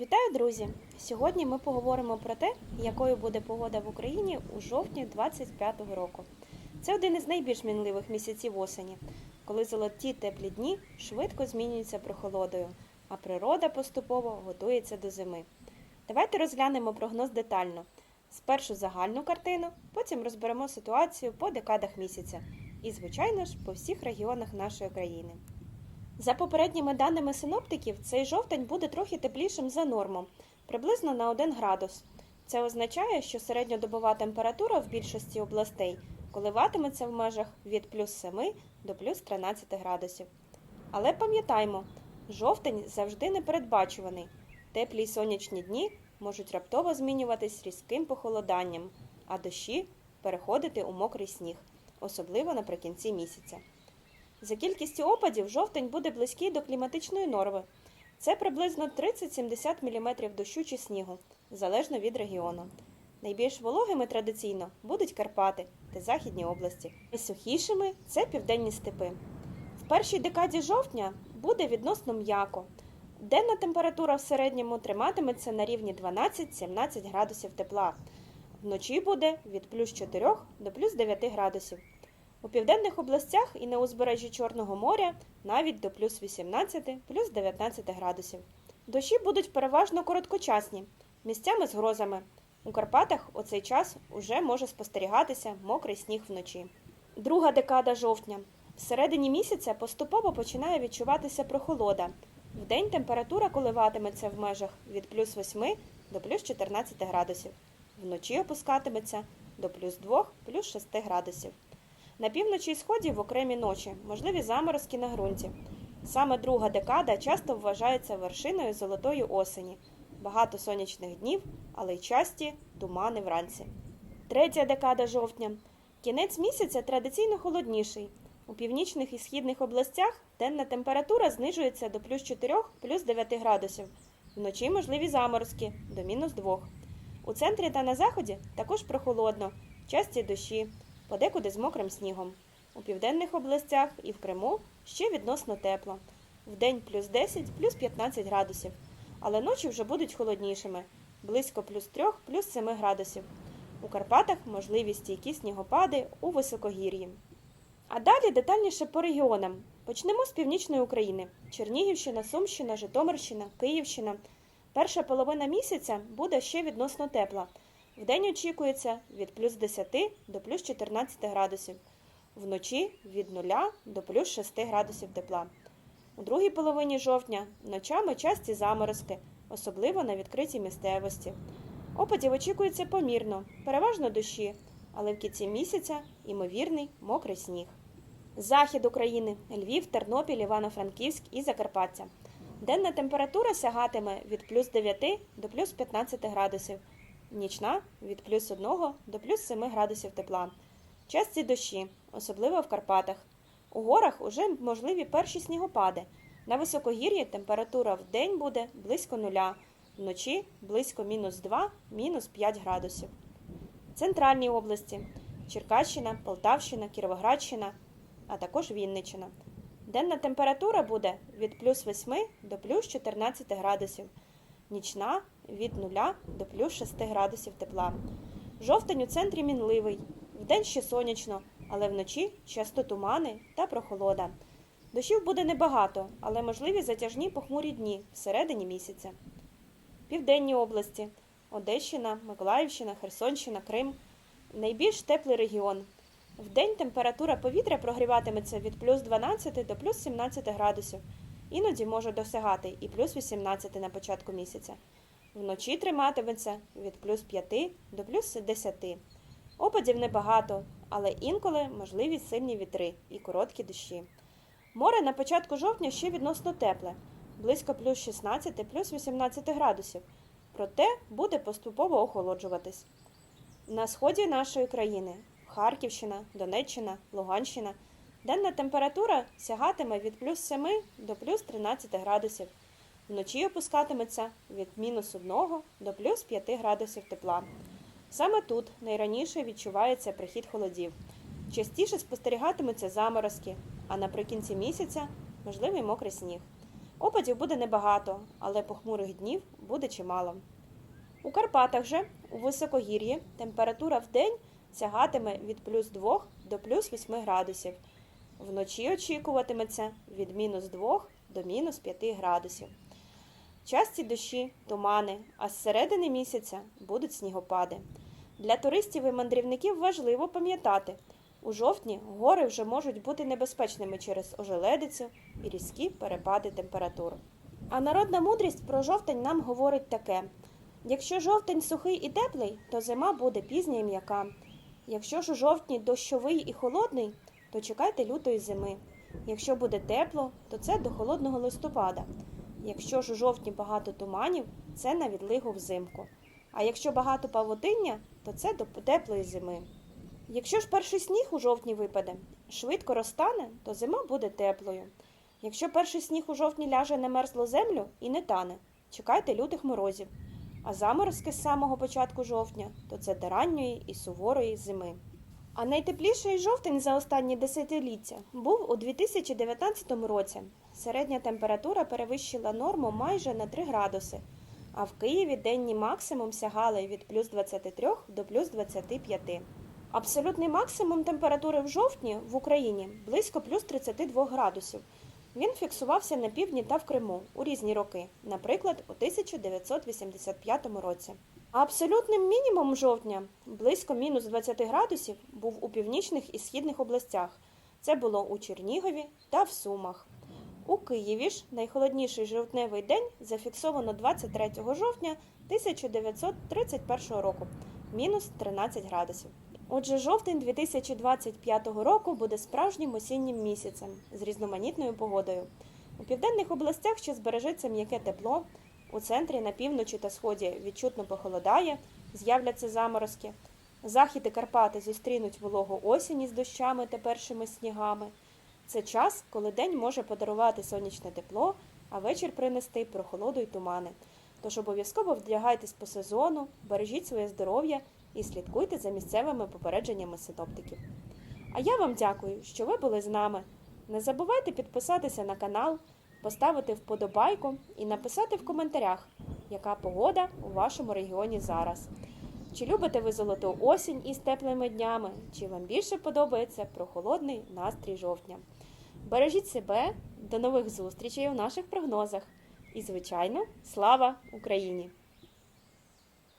Вітаю, друзі! Сьогодні ми поговоримо про те, якою буде погода в Україні у жовтні 2025 року. Це один із найбільш мінливих місяців осені, коли золоті теплі дні швидко змінюються прохолодою, а природа поступово готується до зими. Давайте розглянемо прогноз детально. Спершу загальну картину, потім розберемо ситуацію по декадах місяця і, звичайно ж, по всіх регіонах нашої країни. За попередніми даними синоптиків, цей жовтень буде трохи теплішим за норму, приблизно на 1 градус. Це означає, що середньодобова температура в більшості областей коливатиметься в межах від плюс 7 до плюс 13 градусів. Але пам'ятаймо, жовтень завжди непередбачуваний. Теплі й сонячні дні можуть раптово змінюватись різким похолоданням, а дощі переходити у мокрий сніг, особливо наприкінці місяця. За кількістю опадів жовтень буде близький до кліматичної норми. Це приблизно 30-70 мм дощу чи снігу, залежно від регіону. Найбільш вологими традиційно будуть Карпати та Західні області. Найсухішими це південні степи. В першій декаді жовтня буде відносно м'яко. Денна температура в середньому триматиметься на рівні 12-17 градусів тепла. Вночі буде від плюс 4 до плюс 9 градусів. У південних областях і на узбережжі Чорного моря навіть до плюс 18, плюс 19 градусів. Дощі будуть переважно короткочасні, місцями з грозами. У Карпатах у цей час уже може спостерігатися мокрий сніг вночі. Друга декада жовтня. Всередині місяця поступово починає відчуватися прохолода. Вдень температура коливатиметься в межах від плюс 8 до плюс 14 градусів. Вночі опускатиметься до плюс 2, плюс 6 градусів. На півночі і сході в окремі ночі можливі заморозки на ґрунті. Саме друга декада часто вважається вершиною золотої осені. Багато сонячних днів, але й часті тумани вранці. Третя декада жовтня. Кінець місяця традиційно холодніший. У північних і східних областях денна температура знижується до плюс 4, плюс 9 градусів. Вночі можливі заморозки до мінус 2. У центрі та на заході також прохолодно, часті дощі, подекуди з мокрим снігом. У південних областях і в Криму ще відносно тепло. Вдень плюс 10, плюс 15 градусів, але ночі вже будуть холоднішими близько плюс 3, плюс 7 градусів. У Карпатах можливі стійкі снігопади у високогір'ї. А далі детальніше по регіонам. Почнемо з північної України: Чернігівщина, Сумщина, Житомирщина, Київщина. Перша половина місяця буде ще відносно тепла. Вдень очікується від плюс 10 до плюс 14 градусів, вночі від 0 до плюс 6 градусів тепла. У другій половині жовтня ночами часті заморозки, особливо на відкритій місцевості. Опадів очікується помірно, переважно дощі, але в кінці місяця ймовірний мокрий сніг. Захід України Львів, Тернопіль, Івано-Франківськ і Закарпаття. Денна температура сягатиме від плюс 9 до плюс 15 градусів, нічна від плюс 1 до плюс 7 градусів тепла. Часті дощі, особливо в Карпатах. У горах уже можливі перші снігопади. На високогір'ї температура в день буде близько нуля, вночі близько мінус 2, мінус 5 градусів. Центральні області Черкащина, Полтавщина, Кіровоградщина, а також Вінниччина. Денна температура буде від плюс 8 до плюс 14 градусів, нічна від 0 до плюс 6 градусів тепла. Жовтень у центрі мінливий, вдень ще сонячно, але вночі часто тумани та прохолода. Дощів буде небагато, але можливі затяжні похмурі дні всередині місяця. Південні області Одещина, Миколаївщина, Херсонщина, Крим найбільш теплий регіон. Вдень температура повітря прогріватиметься від плюс 12 до плюс 17 градусів. Іноді може досягати і плюс 18 на початку місяця. Вночі триматиметься від плюс 5 до плюс 10. Опадів небагато, але інколи можливі сильні вітри і короткі дощі. Море на початку жовтня ще відносно тепле, близько плюс 16 плюс 18 градусів, проте буде поступово охолоджуватись. На сході нашої країни Харківщина, Донеччина, Луганщина. Денна температура сягатиме від плюс 7 до плюс 13 градусів. Вночі опускатиметься від мінус 1 до плюс 5 градусів тепла. Саме тут найраніше відчувається прихід холодів. Частіше спостерігатимуться заморозки, а наприкінці місяця можливий мокрий сніг. Опадів буде небагато, але похмурих днів буде чимало. У Карпатах же у високогір'ї температура в день сягатиме від плюс 2 до плюс 8 градусів. Вночі очікуватиметься від мінус 2 до мінус 5 градусів. Часті дощі, тумани, а з середини місяця будуть снігопади. Для туристів і мандрівників важливо пам'ятати, у жовтні гори вже можуть бути небезпечними через ожеледицю і різкі перепади температур. А народна мудрість про жовтень нам говорить таке: якщо жовтень сухий і теплий, то зима буде пізня і м'яка. Якщо ж у жовтні дощовий і холодний, то чекайте лютої зими. Якщо буде тепло, то це до холодного листопада. Якщо ж у жовтні багато туманів, це на відлигу взимку. А якщо багато павутиння, то це до теплої зими. Якщо ж перший сніг у жовтні випаде, швидко розтане, то зима буде теплою. Якщо перший сніг у жовтні ляже на мерзлу землю і не тане, чекайте лютих морозів. А заморозки з самого початку жовтня, то це до ранньої і суворої зими. А найтепліший жовтень за останні десятиліття був у 2019 році. Середня температура перевищила норму майже на 3 градуси, а в Києві денні максимум сягали від плюс 23 до плюс 25. Абсолютний максимум температури в жовтні в Україні близько плюс 32 градусів. Він фіксувався на півдні та в Криму у різні роки, наприклад, у 1985 році. Абсолютним мінімумом жовтня близько мінус 20 градусів був у північних і східних областях. Це було у Чернігові та в Сумах. У Києві ж найхолодніший жовтневий день зафіксовано 23 жовтня 1931 року мінус 13 градусів. Отже, жовтень 2025 року буде справжнім осіннім місяцем з різноманітною погодою. У південних областях ще збережеться м'яке тепло, у центрі на півночі та сході відчутно похолодає, з'являться заморозки. Захід і Карпати зустрінуть вологу осінь із дощами та першими снігами. Це час, коли день може подарувати сонячне тепло, а вечір принести прохолоду й тумани. Тож обов'язково вдягайтесь по сезону, бережіть своє здоров'я і слідкуйте за місцевими попередженнями синоптиків. А я вам дякую, що ви були з нами. Не забувайте підписатися на канал, поставити вподобайку і написати в коментарях, яка погода у вашому регіоні зараз. Чи любите ви золоту осінь із теплими днями, чи вам більше подобається прохолодний настрій жовтня? Бережіть себе, до нових зустрічей у наших прогнозах. І, звичайно, слава Україні!